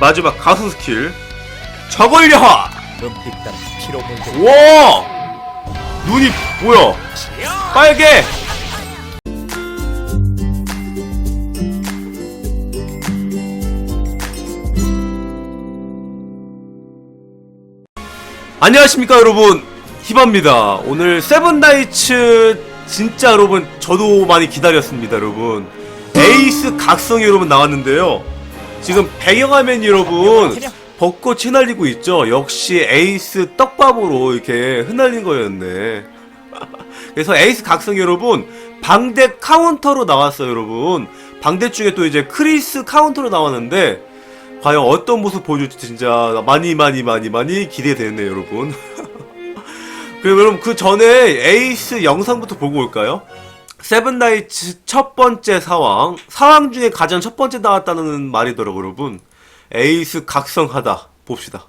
마지막 가수 스킬. 저걸려하! 눈빛 따라 피로 물들 와! 눈이 뭐야 빨개! 안녕하십니까 여러분. 히바입니다. 오늘 세븐나이츠 진짜 여러분 저도 많이 기다렸습니다 여러분. 에이스 각성이 여러분 나왔는데요 지금 배경화면 여러분 벚꽃이 흩날리고 있죠? 역시 에이스 떡밥으로 이렇게 흩날린 거였네. 그래서 에이스 각성 여러분 방대 카운터로 나왔어요 여러분. 방대 중에 또 이제 크리스 카운터로 나왔는데 과연 어떤 모습 보여줄지 진짜 많이 많이 많이 많이 기대되네요 여러분. 그럼 여러분 그 전에 에이스 영상부터 보고 올까요? 세븐나이츠 첫 번째 사왕 사왕 중에 가장 첫 번째 나왔다는 말이더라고요 여러분. 에이스 각성하다. 봅시다.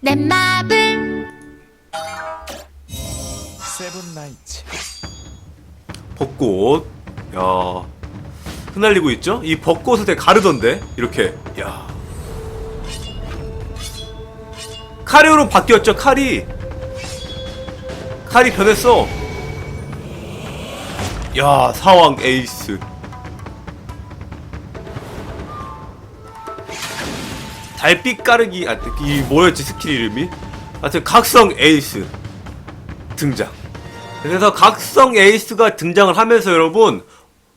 내 맘을 세븐나이츠. 벚꽃. 야 흩날리고 있죠? 이 벚꽃을 되게 가르던데? 이렇게. 야. 카리오로 바뀌었죠 칼이 칼이 변했어 야 사왕 에이스 달빛 가르기 아 이 뭐였지 스킬 이름이 하여튼 각성 에이스 등장 그래서 각성 에이스가 등장을 하면서 여러분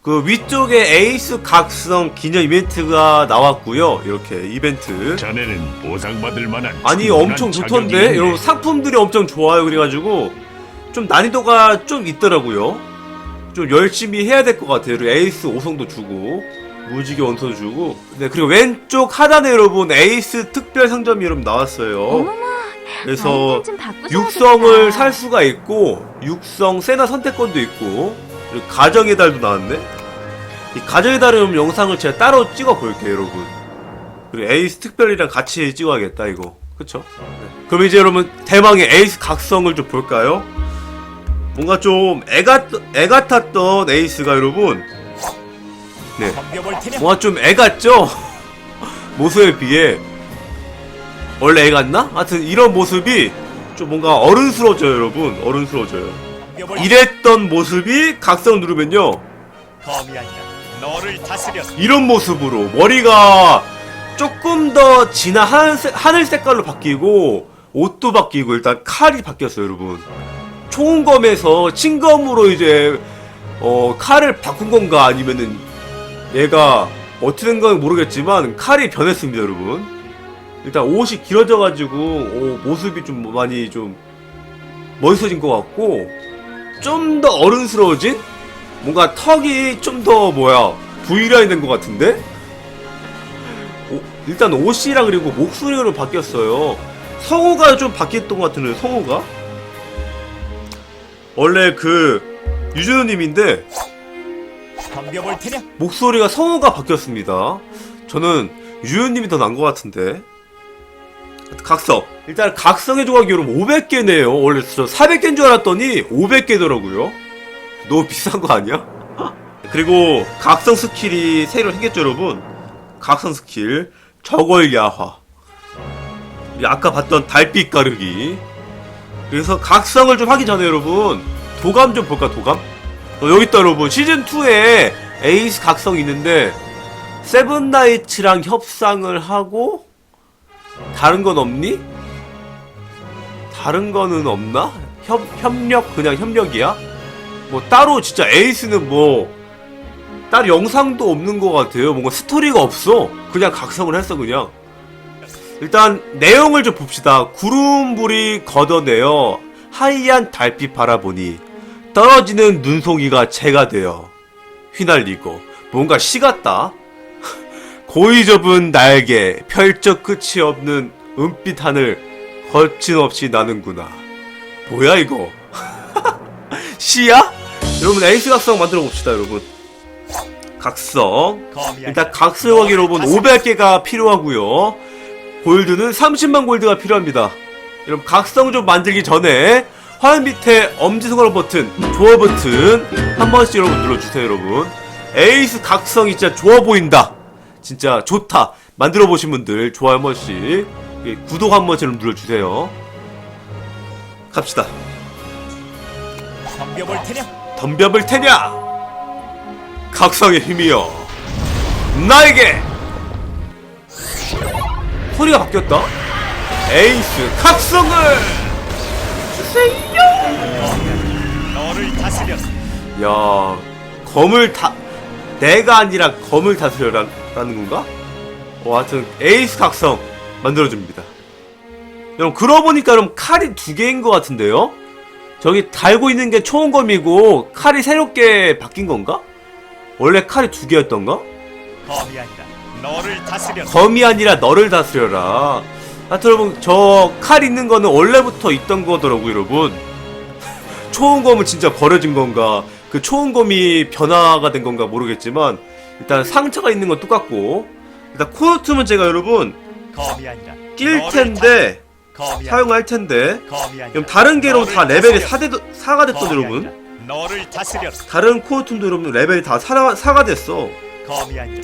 그 위쪽에 에이스 각성 기념 이벤트가 나왔고요. 이렇게 이벤트. 자네는 보상받을 만한 아니 엄청 좋던데. 여러분 상품들이 엄청 좋아요. 그래가지고 좀 난이도가 좀 있더라고요. 좀 열심히 해야 될 것 같아요. 그리고 에이스 5성도 주고 무지개 원소도 주고. 네 그리고 왼쪽 하단에 여러분 에이스 특별 상점이 여러분 나왔어요. 어머머 그래서 아이템 좀 바꾸셔야 육성을 되겠다. 살 수가 있고 육성 세나 선택권도 있고 그리고 가정의 달도 나왔네 이 가정의 달은 영상을 제가 따로 찍어 볼게요 여러분 그리고 에이스 특별이랑 같이 찍어야겠다 이거 그쵸 네. 그럼 이제 여러분 대망의 에이스 각성을 좀 볼까요 뭔가 좀 애가 애가 탔던 에이스가 여러분. 네. 뭔가 좀 애 같죠? 모습에 비해. 원래 애 같나? 하여튼 이런 모습이 좀 뭔가 어른스러워져요 여러분. 어른스러워져요. 이랬던 모습이 각성 누르면요. 이런 모습으로 머리가 조금 더 진한 하늘 색깔로 바뀌고 옷도 바뀌고 일단 칼이 바뀌었어요 여러분 총검에서 친검으로 이제 어 칼을 바꾼 건가 아니면은 얘가 어떻게 된 건 모르겠지만 칼이 변했습니다 여러분. 일단 옷이 길어져 가지고 어, 모습이 좀 많이 좀 멋있어진 것 같고 좀 더 어른스러워진 뭔가 턱이 좀 더 뭐야 V라인 된 것 같은데? 오, 일단 옷이랑 그리고 목소리로 바뀌었어요. 성우가 좀 바뀌었던 것 같은데 성우가 원래 그 덤벼볼 테냐? 목소리가 성우가 바뀌었습니다. 저는 유준호님이 더 나은 것 같은데. 각성. 일단 각성의 조각이 여러분 500개네요. 원래 저 400개인 줄 알았더니 500개더라고요. 너무 비싼 거 아니야? 그리고 각성 스킬이 새로 생겼죠 여러분? 각성 스킬. 저걸 야화. 아까 봤던 달빛 가르기 그래서 각성을 좀 하기 전에 여러분 도감 좀 볼까 도감? 어, 여기 있다 여러분 시즌 2에 에이스 각성 있는데 세븐나이츠랑 협상을 하고 다른 건 없니? 다른 거는 없나? 협, 협력 그냥 협력이야? 뭐 따로 진짜 에이스는 뭐 따로 영상도 없는 것 같아요. 뭔가 스토리가 없어. 그냥 각성을 했어 그냥. 일단 내용을 좀 봅시다. 구름불이 걷어내어 하얀 달빛 바라보니 떨어지는 눈송이가 채가 되어 휘날리고 뭔가 시 같다. 고이 좁은 날개 펼쳐 끝이 없는 은빛 하늘 거침없이 나는구나. 뭐야 이거? 시야? 여러분 에이스 각성 만들어 봅시다 여러분. 각성. 일단 각성하기 여러분 500개가 필요하고요. 골드는 30만 골드가 필요합니다. 여러분 각성 좀 만들기 전에 화면 밑에 엄지손가락 버튼, 좋아 버튼 한 번씩 여러분 눌러주세요 여러분. 에이스 각성이 진짜 좋아 보인다. 진짜 좋다. 만들어 보신 분들 좋아요 한 번씩 예, 구독 한 번씩 좀 눌러주세요 갑시다 덤벼볼 테냐? 덤벼볼 테냐 각성의 힘이여 나에게 소리가 바뀌었다 에이스 각성을 주세요 너를 다스려 야 검을 다 내가 아니라 검을 다스려라는 건가? 어, 하여튼 에이스 각성 만들어줍니다. 여러분 그러고 보니까 여러분 칼이 두 개인 것 같은데요? 저기 달고 있는 게 초원검이고 칼이 새롭게 바뀐 건가? 원래 칼이 두 개였던가? 검이 아니라 너를 다스려 검이 아니라 너를 다스려라. 하여튼 여러분 저 칼 있는 거는 원래부터 있던 거더라고요 여러분. 초원검은 진짜 버려진 건가? 그 초원검이 변화가 된 건가 모르겠지만 일단 상처가 있는 건 똑같고. 일단 코어툼은 제가 여러분 검이 아니라 낄 너를 텐데 검이 사용할 텐데. 검이 아니라 그럼 다른 너를 다 레벨이 다스려. 4대, 4가 됐던 검이 여러분? 아니라 너를 다스려 다른 코어툼도 여러분 레벨이 다 4, 4가 됐어. 검이 아니라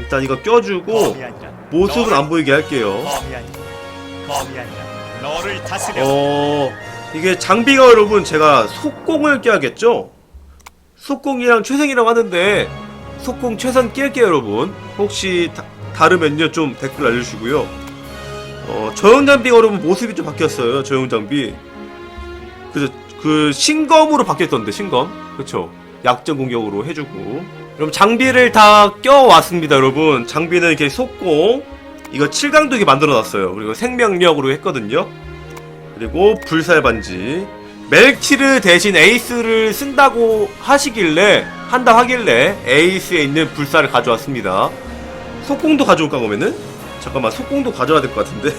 일단 이거 껴주고 모습은 안 보이게 할게요. 어 이게 장비가 여러분 제가 속공을 껴야겠죠? 속공이랑 최생이라고 하는데 속공 최선 낄게요 여러분. 혹시 다, 다르면요 좀 댓글 알려주시고요. 어 저용 장비가 여러분 모습이 좀 바뀌었어요 저용 장비. 그죠 그 신검으로 바뀌었던데 신검. 그쵸? 약점 공격으로 해주고 그럼 장비를 다 껴왔습니다 여러분. 장비는 이렇게 속공 이거 7강도 게 만들어놨어요. 그리고 생명력으로 했거든요. 그리고 불살 반지. 멜키르 대신 에이스를 쓴다고 하시길래 한다 하길래 에이스에 있는 불살을 가져왔습니다. 속공도 가져올까 그러면은? 잠깐만 속공도 가져와야 될 것 같은데.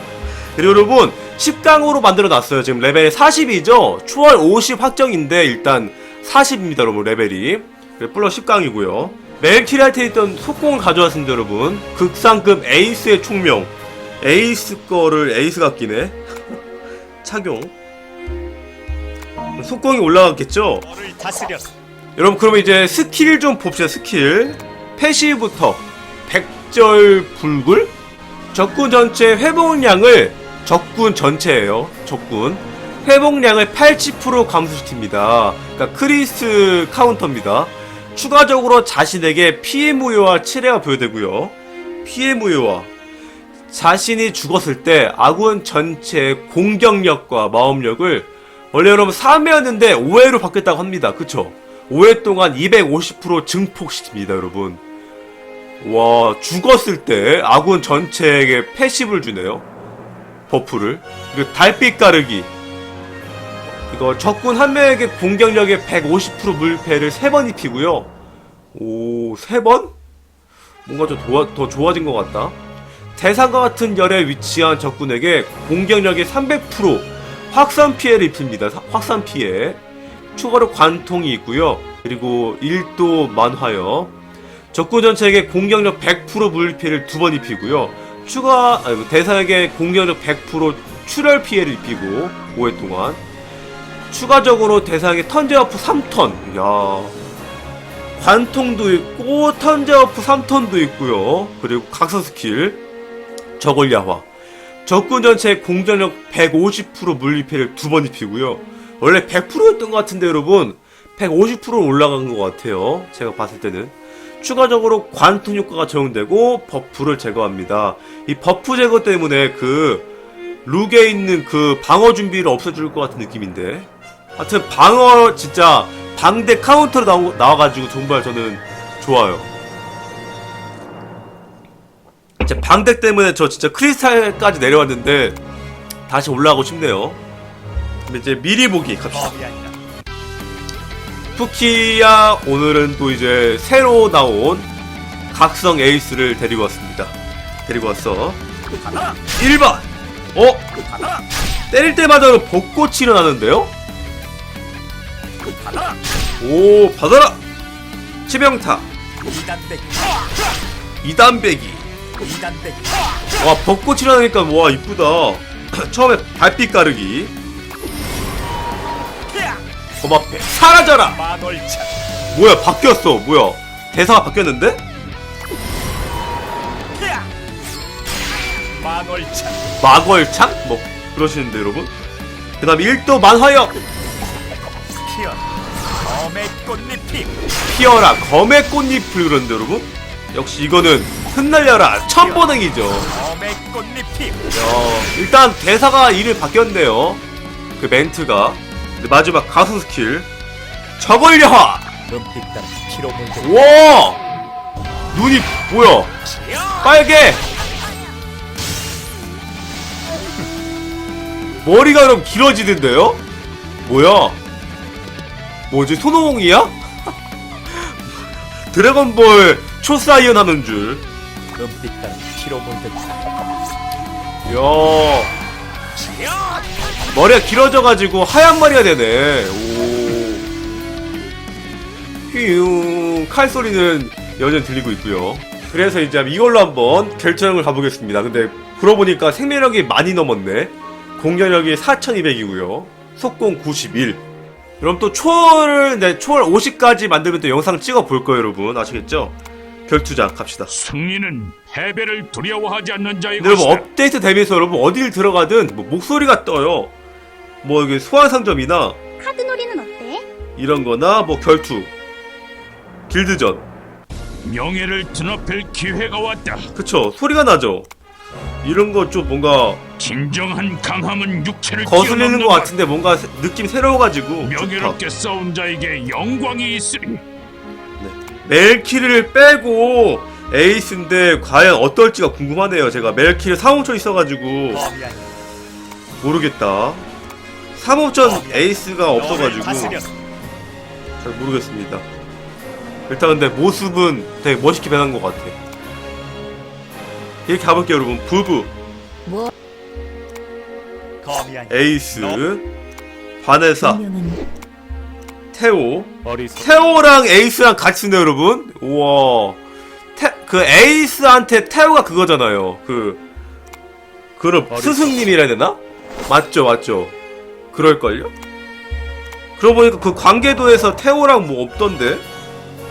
그리고 여러분 10강으로 만들어 놨어요. 지금 레벨 40이죠? 초월 50 확정인데 일단 40입니다 여러분 레벨이 플러스 10강이고요. 멜키르한테 있던 속공을 가져왔습니다 여러분. 극상급 에이스의 총명. 에이스 거를 에이스가 끼네 착용. 속공이 올라갔겠죠? 여러분 그러면 이제 스킬 좀 봅시다 스킬. 패시부터 백절 불굴? 적군 전체 회복량을 적군 전체예요 적군. 회복량을 80% 감소시킵니다. 그러니까 크리스 카운터입니다 추가적으로 자신에게 피해 무효와 치레가 부여되고요 피해 무효와 자신이 죽었을 때 아군 전체의 공격력과 마음력을 원래 여러분 3회였는데 5회로 바뀌었다고 합니다. 그쵸? 5회 동안 250% 증폭시킵니다, 여러분. 와, 죽었을 때 아군 전체에게 패시브를 주네요. 버프를. 그리고 달빛 가르기. 이거 적군 한 명에게 공격력의 150% 물패를 3번 입히고요. 오, 3번? 뭔가 좀 도와- 더 좋아진 것 같다. 대상과 같은 열에 위치한 적군에게 공격력의 300% 확산 피해를 입힙니다. 사- 확산 피해. 추가로 관통이 있고요. 그리고 1도 만화요. 적군 전체에게 공격력 100% 물피해를 두 번 입히고요. 추가 아니, 대상에게 공격력 100% 출혈 피해를 입히고 5회 동안. 추가적으로 대상에게 턴제어프 3턴. 야. 관통도 있고 턴제어프 3턴도 있고요. 그리고 각성 스킬 저걸 야화. 적군 전체의 공격력 150% 물리패를 두 번 입히고요. 원래 100%였던 것 같은데 여러분 150% 올라간 것 같아요. 제가 봤을 때는 추가적으로 관통 효과가 적용되고 버프를 제거합니다. 이 버프 제거 때문에 그 룩에 있는 그 방어 준비를 없애줄 것 같은 느낌인데 하여튼 방어 진짜 방대 카운터로 나오, 나와가지고 정말 저는 좋아요. 제 방대 때문에 저 진짜 크리스탈까지 내려왔는데 다시 올라가고 싶네요. 근데 이제 미리 보기 갑시다. 아니라 푸키야 오늘은 또 이제 새로 나온 각성 에이스를 데리고 왔습니다. 데리고 왔어. 1번. 어? 때릴 때마다 벚꽃이 일어나는데요? 오, 받아라! 치명타, 이단백 2단배기. 이단백 와, 벚꽃이 일어나니까, 와, 이쁘다. 처음에 달빛 가르기. 고맙게. 사라져라! 뭐야 바뀌었어 뭐야 대사가 바뀌었는데? 만월찬 마걸창? 뭐 그러시는데 여러분 그 다음 1도 만화역 검의 꽃잎이 피어라 검의 꽃잎을 그런데 여러분? 역시 이거는 흩날려라 천보능이죠. 검의 꽃잎이. 야, 일단 대사가 이를 바뀌었네요. 그 멘트가. 근데 마지막 가수 스킬. 저걸려 눈빛 따라 피로 물들 와! 눈이 뭐야? 빨개! 머리가 그럼 길어지는데요? 뭐야 뭐지? 손오공이야? 드래곤볼 초사이언 하는 줄. 피로 물들 야. 머리가 길어져가지고 하얀 머리가 되네. 오. 휘웅 칼 소리는 여전히 들리고 있고요. 그래서 이제 이걸로 한번 결정을 가보겠습니다. 근데 풀어보니까 생명력이 많이 넘었네. 공격력이 4200이고요. 속공 91 그럼 또 초월을 네, 초월 50까지 만들면 또 영상 찍어 볼 거예요 여러분 아시겠죠? 결투작 갑시다 승리는 패배를 두려워하지 않는 자의 근데 여러분. 업데이트 되면서 여러분 어딜 들어가든 뭐 목소리가 떠요. 뭐 이게 소환 상점이나 카드놀이는 어때? 이런 거나 뭐 결투, 길드전. 명예를 드높일 기회가 왔다. 그쵸 소리가 나죠. 이런 거 좀 뭔가 진정한 강함은 육체를 거슬리는 것 같은데 뭔가 세- 느낌 새로워가지고 좋다. 명예롭게 싸운 자에게 영광이 있으리. 멜키를 빼고 에이스인데 과연 어떨지가 궁금하네요. 제가 멜키를 3호초 있어가지고 아니라 모르겠다. 3호전 에이스가 너를 없어가지고 잘 모르겠습니다. 일단 근데 모습은 되게 멋있게 변한 것 같아. 이렇게 가볼게요, 여러분. 부부, 아니라 에이스, 바네사, 테오. 테오랑 에이스랑 같이 있네요, 여러분. 우와. 테, 그 에이스한테 테오가 그거잖아요. 그, 그런 스승님이라 해야 되나? 맞죠, 맞죠. 그럴걸요? 그러고 보니까 그 관계도에서 테오랑 뭐 없던데?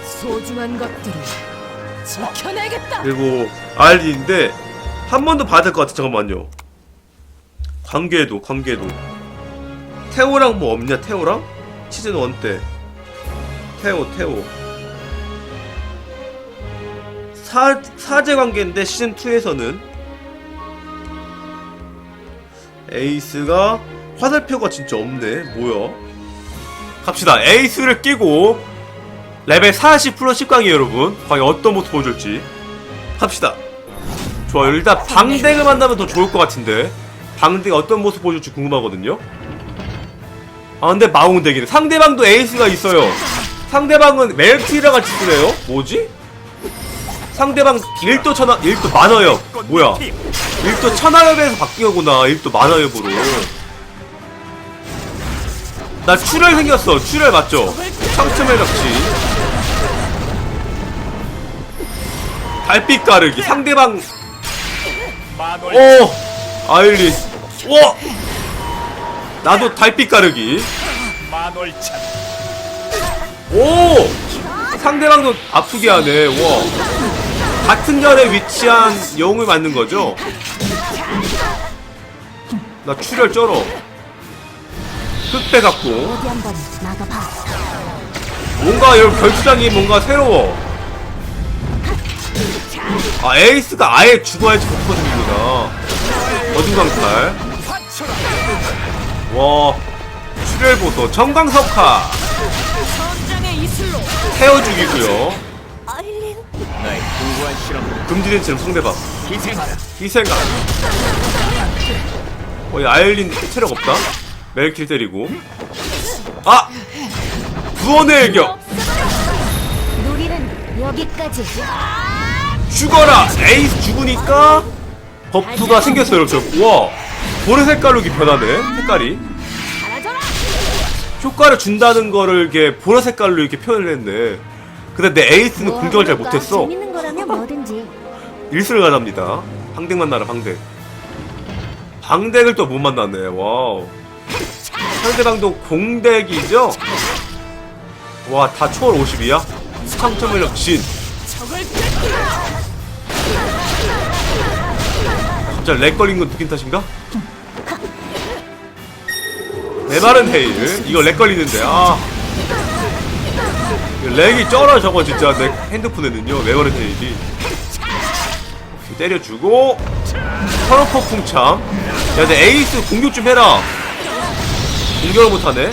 소중한 것들을 지켜내겠다. 그리고 알리인데 한번더 봐야 될것 같아. 잠깐만요. 관계도 관계도. 태호랑 뭐 없냐 태호랑? 시즌 1 때. 태호 태호. 사, 사제 관계인데 시즌 2에서는 에이스가 화살표가 진짜 없네. 뭐야? 갑시다. 에이스를 끼고 레벨 40 플러스 10강이에요 여러분. 과연 어떤 모습 보여줄지. 합시다. 좋아요. 일단 방댕을 만나면 더 좋을 것 같은데. 방댕이 어떤 모습 보여줄지 궁금하거든요. 아 근데 마웅댕이네. 상대방도 에이스가 있어요. 상대방은 멜티랑 같이 쓰네요. 뭐지? 상대방 1도 천하 1도 만화역 뭐야? 1도 천하역에서 바뀐 거구나. 1도 만화역으로. 나 출혈 생겼어. 출혈 맞죠? 상처멜 잡지 달빛 가르기 상대방. 오! 아일린 와! 나도 달빛 가르기. 오! 상대방도 아프게 하네. 와. 같은 자리에 위치한 영웅을 맞는 거죠? 나 출혈 쩔어. 흑배 갖고. 뭔가 여러분 결투장이 뭔가 새로워 아 에이스가 아예 죽어야지 복퍼집이구나 어둠강탈 와 출혈보소 이슬로 태워 죽이고요. 금지된 상대방. 희생하라. 희생각 어 이 아일린 체력 없다? 멜킬 때리고. 아! 구원의 애격! 놀이는 여기까지. 죽어라! 에이스 죽으니까 버프가 생겼어요, 여러분. 와, 보라 색깔로 변하네, 색깔이. 효과를 준다는 거를 이렇게 보라 색깔로 이렇게 표현을 했네. 근데 내 에이스는 뭐 공격을 잘 하루가 못했어. 재밌는 거라면 뭐든지. 일승을 가답니다. 방댕 만나라, 방댕. 방댕을 또 못 만났네, 와우. 상대방도 공대기죠? 와, 다 초월 50이야? 상점을력 진. 적을 갑자기 렉 걸린 건 느낀 탓인가? 메마른 헤일. 이거 렉 걸리는데 아. 렉이 쩔어 저거 진짜. 내 핸드폰에는요 메마른 헤일이? 때려주고. 서로퍼 풍참. 야 근데 에이스 공격 좀 해라. 공격을 못하네.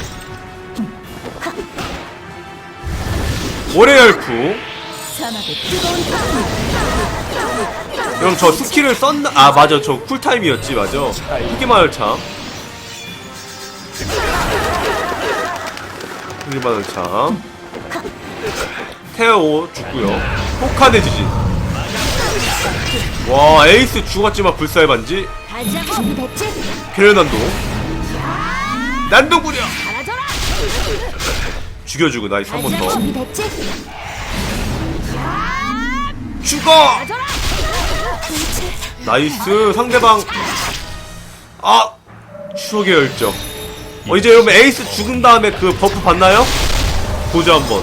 모래 열풍 사막의 저 스킬을 썼나? 아 맞아 저 쿨타임이었지 맞아 후기마을 참 후기마을참 테오 죽고요 포카네 지진 와 에이스 죽었지만 불사의 반지? 표현난도 난동구려. 죽여주고 나이스 한 번 더 준비됐지? 죽어. 나이스 상대방 아 추억의 열정 어 이제 여러분 에이스 죽은 다음에 그 버프 받나요? 보자 한번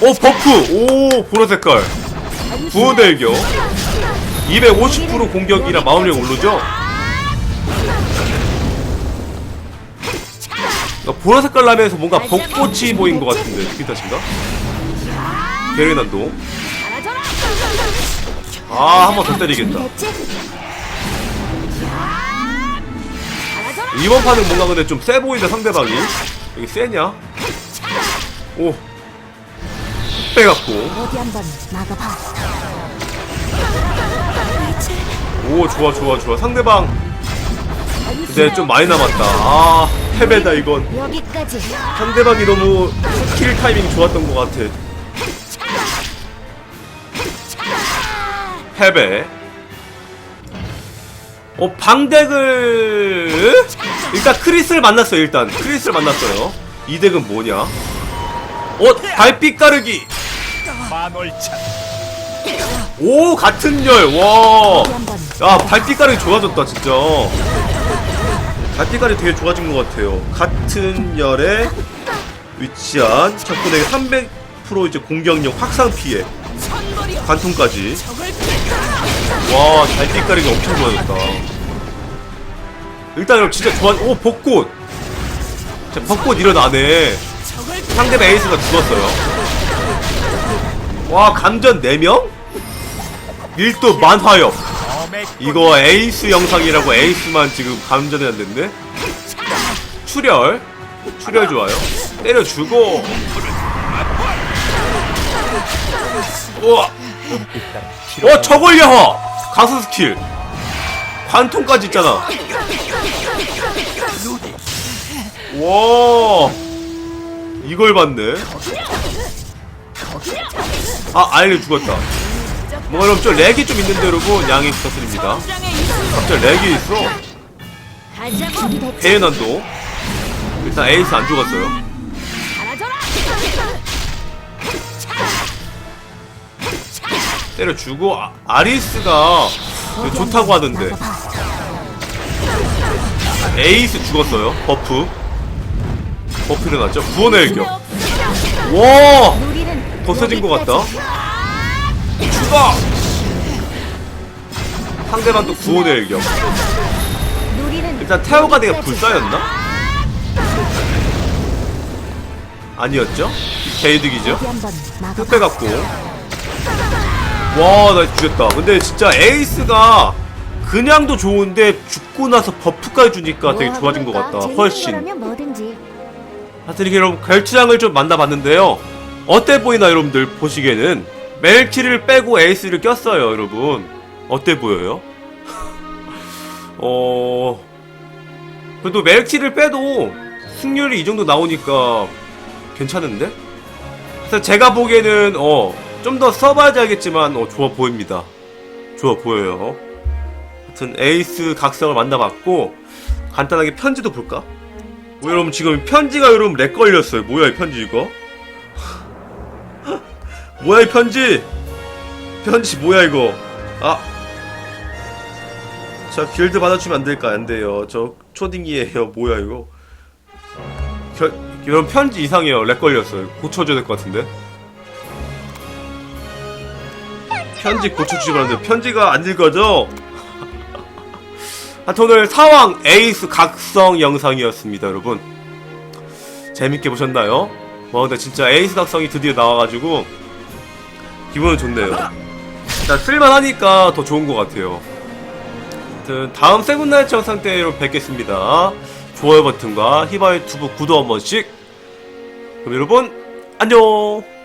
어 버프 오 보라색깔 부호대교 250% 공격이라 마음이 오르죠? 어, 보라색깔 라면에서 뭔가 벚꽃이 보인 것 같은데 탓인가? 베르난도. 아, 한 번 더 때리겠다. 이번 판은 뭔가 근데 좀 세 보이는데 상대방이. 여기 세냐? 오. 빼갖고. 오, 좋아, 좋아, 좋아. 상대방. 이제 좀 많이 남았다. 아, 패배다, 이건. 상대방이 너무 스킬 타이밍 좋았던 것 같아. 패배. 어, 방덱을. 일단 크리스를 만났어요, 일단. 크리스를 만났어요. 이 덱은 뭐냐? 어, 달빛 가르기. 오, 같은 열. 와. 어디 한번 야, 달빛 가르기 좋아졌다, 진짜. 달빛 가르기 되게 좋아진 것 같아요. 같은 열에 위치한 적군에게 300% 이제 공격력 확산 피해. 관통까지. 와, 달빛 가르기 엄청 좋아졌다. 일단 여러분 진짜 좋아. 오, 벚꽃. 진짜 벚꽃 일어나네. 상대방 에이스가 죽었어요. 와, 감전 4명? 밀도 만화역. 이거 에이스 영상이라고 에이스만 지금 감전이 안 됐네? 출혈. 출혈 좋아요. 때려주고. 우와. 어, 저걸 야하! 가스 스킬. 관통까지 있잖아. 와. 이걸 봤네. 아, 알리 죽었다. 뭐, 여러분, 좀 렉이 좀 있는데, 여러분, 양해 부탁드립니다. 갑자기 렉이 있어. 페이난도. 일단 에이스 안 죽었어요. 때려주고, 아, 아리스가 어디 좋다고 하던데. 에이스 죽었어요. 버프. 버프 일어났죠? 구원의 일격. 와! 우리는 더 세진 것 같다. 죽어! 상대방 또 구원의 일격. 일단 되게 여기까지. 불사였나? 아니었죠? 개이득이죠? 어디 한번 막아봐. 흑 빼갖고 와나 죽였다 근데 진짜 에이스가 그냥도 좋은데 죽고 나서 버프까지 주니까 되게 뭐 좋아진 것? 같다 훨씬. 하여튼 이렇게 여러분 결투장을 좀 만나봤는데요 어때 보이나 여러분들 보시기에는 멜키를 빼고 에이스를 꼈어요 여러분 어때 보여요? 어... 그래도 멜키를 빼도 승률이 이 정도 나오니까 괜찮은데? 그래서 제가 보기에는 어 좀 더 써봐야지 알겠지만 어 좋아 보입니다 좋아 보여요 하여튼 에이스 각성을 만나봤고 간단하게 편지도 볼까? 뭐 여러분 지금 편지가 여러분 렉 걸렸어요 뭐야 이 편지 이거? 뭐야 이 편지? 편지 뭐야 이거? 아. 자 길드 받아주면 안 될까? 안 돼요. 저 초딩이에요. 뭐야 이거? 겨, 여러분 편지 이상해요. 렉 걸렸어요. 고쳐줘야 될 것 같은데. 편지 고쳐주지 말았는데 편지가 안 읽어져. 하여튼 오늘 사왕 에이스 각성 영상이었습니다 여러분. 재밌게 보셨나요? 와 근데 진짜 에이스 각성이 드디어 나와가지고 기분은 좋네요. 일단 쓸만하니까 더 좋은 것 같아요. 아무튼 다음 세븐나이츠 영상 때 여러분 뵙겠습니다. 좋아요 버튼과 히바 유튜브 구독 한 번씩. 그럼 여러분 안녕